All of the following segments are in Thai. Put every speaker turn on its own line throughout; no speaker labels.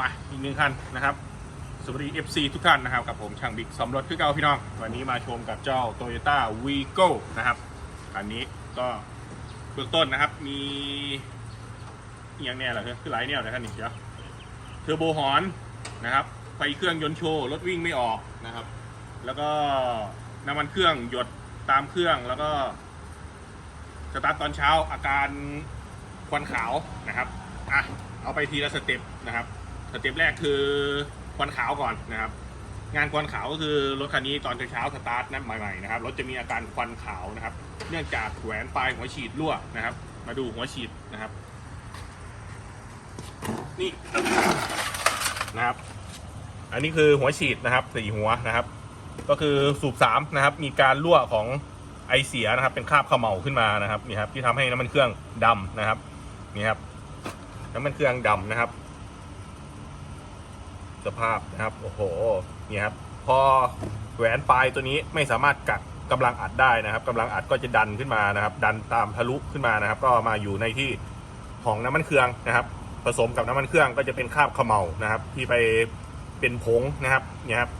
มาอีกหนึ่งคันนะครับสวัสดี FC ทุกท่านนะครับกับผมช่างบิ๊กสมรถคือเก่าพี่น้อง วันนี้มาชมกับเจ้า Toyota Vigo นะครับคันนี้ก็เบื้องต้นนะครับมีอย่างแน่เหรอคือหลายแนวเลยคันนี้เดี๋ยวเทอร์โบฮอนนะครับไฟเครื่องยนต์โชว์รถวิ่งไม่ออกนะครับ แล้วก็น้ำมันเครื่องหยดตามเครื่องแล้วก็สตาร์ทตอนเช้าอาการควันขาวนะครับอะเอาไปทีละสเต็ปนะครับ สเต็ปแรกคือควันขาวก่อนนะครับ งานควันขาวก็คือรถคันนี้ตอนเช้าสตาร์ทนั้นใหม่ๆนะครับรถจะมีอาการควันขาวนะครับ เนื่องจากแหวนปลายหัวฉีดรั่วนะครับ มาดูหัวฉีดนะครับ นี่นะครับ อันนี้คือหัวฉีดนะครับสี่หัวนะครับ ก็คือสูบสามนะครับ มีการรั่วของไอเสียนะครับ เป็นคราบเขม่าขึ้นมานะครับนี่ครับที่ทำให้น้ำมันเครื่องดำนะครับนี่ครับน้ำมันเครื่องดำนะครับ สภาพนะครับ โอ้โหนี่ครับพอแหวนปลายตัวนี้ไม่สามารถกักกำลังอัดได้นะครับกำลังอัดก็จะดันขึ้นมานะครับ ดันตามทะลุขึ้นมานะครับ ก็มาอยู่ในที่ของน้ำมันเครื่องนะครับ ผสมกับน้ำมันเครื่องก็จะเป็นคราบเขม่านะครับ ที่ไปเป็นผงนะครับเนี่ยครับ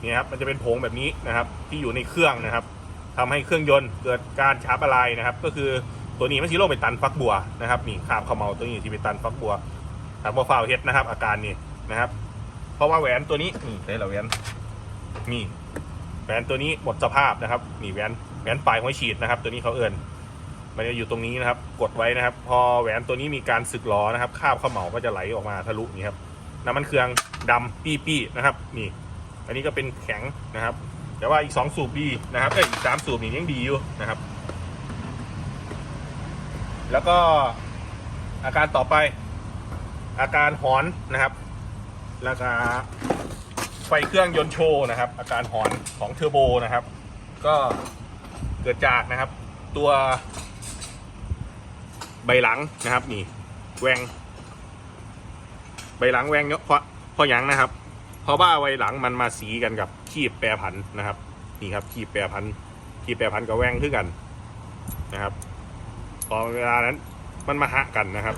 เนี่ยครับมันจะเป็นผงแบบนี้นะครับ ที่อยู่ในเครื่องนะครับทำให้เครื่องยนต์เกิดการช้าละลายนะครับ ก็คือตัวนี้มันซีโร่เป็นตันฟักบัวนะครับนี่คราบเขม่าตัวนี้ที่เป็นตันฟักบัว ทางโปรไฟล์เฮดนะครับ อาการนี่นะครับ เพราะว่าแหวนตัวนี้นี่ใช่เหรอแหวนนี่แหวนตัวนี้หมดสภาพนะครับนี่แหวนแหวนปลายหัวฉีดนะครับ ตัวนี้เขาเอินมันจะอยู่ตรงนี้นะครับ กดไว้นะครับ พอแหวนตัวนี้มีการสึกหรอนะครับคาบข้าวเหมาก็จะไหลออกมาทะลุนี่ครับน้ำมันเครื่องดำปี้ปี้นะครับ นี่ อันนี้ก็เป็นแข็งนะครับ แต่ว่าอีกสองสูบดีนะครับเอ้ยอีกสามสูบนี่ยังดีอยู่นะครับ แล้วก็อาการต่อไป อาการหอนนะครับ แล้วก็ไฟเครื่องยนต์โชว์นะครับ อาการหอนของเทอร์โบนะครับ ก็เกิดจากนะครับ ตัวใบหลังนะครับ นี่แหวงใบหลังแหวงเนาะเพราะเพราะยังนะครับ เพราะว่าใบหลังมันมาสีกันกับขีบแปรผันนะครับนี่ครับขีบแปรผันขีบแปรผันกับแหวงขึ้นกันนะครับพอเวลานั้นมันมาหะกันนะครับ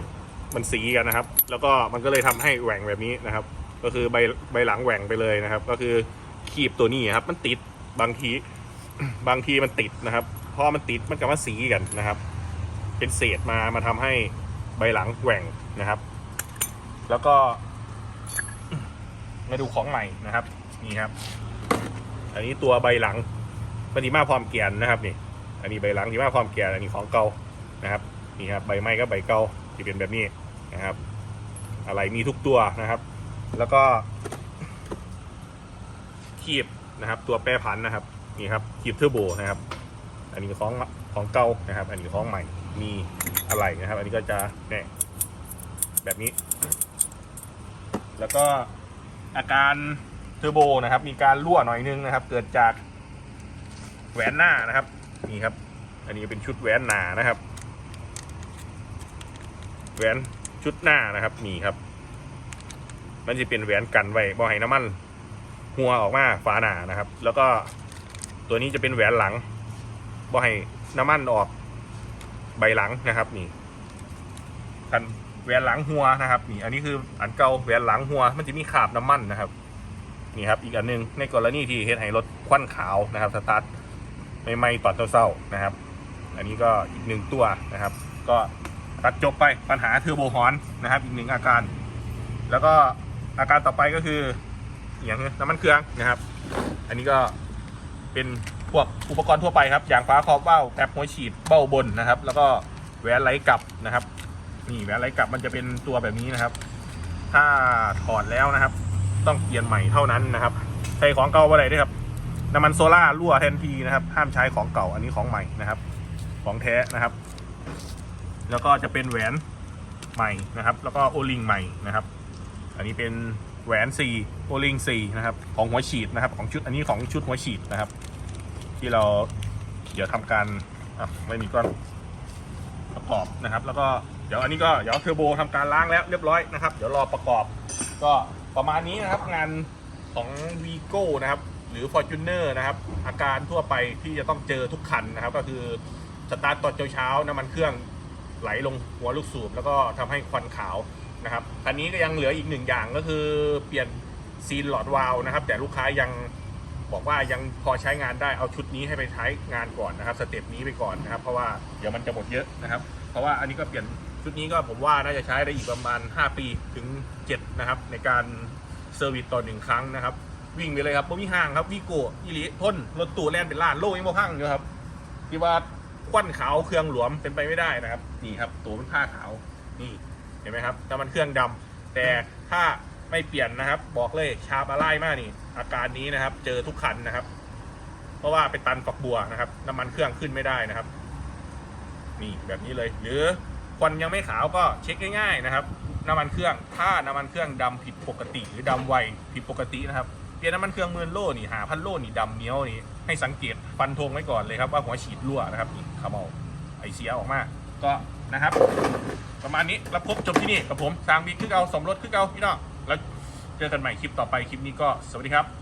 มันสีกันนะครับ แล้วก็มันก็เลยทำให้แหว่งแบบนี้นะครับ ก็คือใบใบหลังแหว่งไปเลยนะครับ ก็คือคีบตัวนี้ครับ มันติดบางที บางทีมันติดนะครับพอมันติดมันก็มาสีกันนะครับ เป็นเศษมามาทำให้ใบหลังแหว่งนะครับ แล้วก็มาดูของใหม่นะครับ นี่ครับ อันนี้ตัวใบหลังปฏิมาพร้อมเกียนนะครับนี่ อันนี้ใบหลังที่มาพร้อมเกียนอันนี้ของเก่านะครับ นี่ครับใบไม้ก็ใบเก่าที่เป็นแบบนี้ นะครับ อะไรมีทุกตัวนะครับ แล้วก็คีบนะครับ ตัวแปรผันนะครับนี่ครับคีบเทอร์โบนะครับ อันนี้ของของเก่านะครับ อันนี้ของใหม่มีอะไรนะครับ อันนี้ก็จะเนี่ยแบบนี้ แล้วก็อาการเทอร์โบนะครับ มีการรั่วหน่อยนึงนะครับ เกิดจากแหวนหน้านะครับนี่ครับ อันนี้เป็นชุดแหวนหนานะครับแหวน ชุดหน้านะครับนี่ครับ มันจะเป็นแหวนกันไว้บ่ให้น้ำมันหัวออกมาฝาหนานะครับ แล้วก็ตัวนี้จะเป็นแหวนหลังบ่ให้น้ำมันออกใบหลังนะครับ นี่กันแหวนหลังหัวนะครับ นี่ อันนี้คืออันเก่าแหวนหลังหัว มันจะมีขาบน้ำมันนะครับ นี่ครับ อีกอันหนึงในกรณีที่เฮ็ดให้รถควันขาวนะครับสตาร์ทไม่ไหม่ตอนเศร้าๆนะครับ อันนี้ก็อีกหนึ่งตัวนะครับ ก็ ตัดจบไปปัญหาเทอร์โบฮอนนะครับอีกหนึ่งอาการ แล้วก็อาการต่อไปก็คืออย่างน้ำมันเครื่องนะครับ อันนี้ก็เป็นพวกอุปกรณ์ทั่วไปครับอย่างฟ้าครอบเบ้าแป๊บหัวฉีดเบ้าบนนะครับ แล้วก็แหวนไหลกลับนะครับนี่แหวนไหลกลับมันจะเป็นตัวแบบนี้นะครับ ถ้าถอดแล้วนะครับ ต้องเปลี่ยนใหม่เท่านั้นนะครับใช้ของเก่าอะไรด้วยครับน้ำมันโซล่ารั่วแทนทีนะครับ ห้ามใช้ของเก่าอันนี้ของใหม่นะครับ ของแท้นะครับ แล้วก็จะเป็นแหวนใหม่นะครับ แล้วก็โอลิงใหม่นะครับ อันนี้เป็นแหวน4โอลิง4นะครับ ของหัวฉีดนะครับ ของชุดอันนี้ของชุดหัวฉีดนะครับ ที่เราเดี๋ยวทำการอะไม่มีก้อนประกอบนะครับ แล้วก็เดี๋ยวอันนี้ก็เดี๋ยวเทอร์โบทำการล้างแล้วเรียบร้อยนะครับ เดี๋ยวรอประกอบ ก็ประมาณนี้นะครับงานของ v ีโก้นะครับ หรือ Fortuner นะครับ อาการทั่วไปที่จะต้องเจอทุกคันนะครับ ก็คือสตาร์ทตอนเช้าๆน้ำมันเครื่อง ไหลลงหัวลูกสูบแล้วก็ทำให้ควันขาวนะครับคันนี้ก็ยังเหลืออีกหนึ่งอย่างก็คือเปลี่ยนซีนหลอดวาล์วนะครับ แต่ลูกค้ายังบอกว่ายังพอใช้งานได้เอาชุดนี้ให้ไปใช้งานก่อนนะครับสเต็ปนี้ไปก่อนนะครับ เพราะว่าเดี๋ยวมันจะหมดเยอะนะครับ เพราะว่าอันนี้ก็เปลี่ยนชุดนี้ก็ผมว่าน่าจะใช้ได้อีกประมาณ 5 ปีถึง 7 นะครับ ในการเซอร์วิสต่อหนึ่งครั้งนะครับ วิ่งไปเลยครับผมมีห้างครับวีโก้อีหลีทนรถตู้แล่นเป็นล้านโลยังบ่พังอยู่ครับที่ว่า ควันขาวเครื่องหลวมเป็นไปไม่ได้นะครับนี่ครับ ตัวเป็นผ้าขาวนี่เห็นไหมครับน้ำมันเครื่องดำแต่ถ้าไม่เปลี่ยนนะครับ บอกเลยชาบาไล่มากนี่ อาการนี้นะครับ เจอทุกคันนะครับ เพราะว่าไปตันฝักบัวนะครับน้ำมันเครื่องขึ้นไม่ได้นะครับ นี่แบบนี้เลย หรือควันยังไม่ขาวก็เช็คง่ายๆนะครับน้ำมันเครื่องถ้าน้ำมันเครื่องดำผิดปกติ หรือดำไวผิดปกตินะครับเปลี่ยนน้ำมันเครื่องหมื่นโลนี่หาพันโลนี่ดำเหนียวนี่ ให้สังเกตฟันธงไว้ก่อนเลยครับว่าหัวฉีดรั่วนะครับนี่ขมเอาไอเสียออกมาก็นะครับ ประมาณนี้แล้วพบจบที่นี่กับผมสางบีคือเอาสมรถคือเอาพี่น้องแล้วเจอกันใหม่คลิปต่อไปคลิปนี้ก็สวัสดีครับ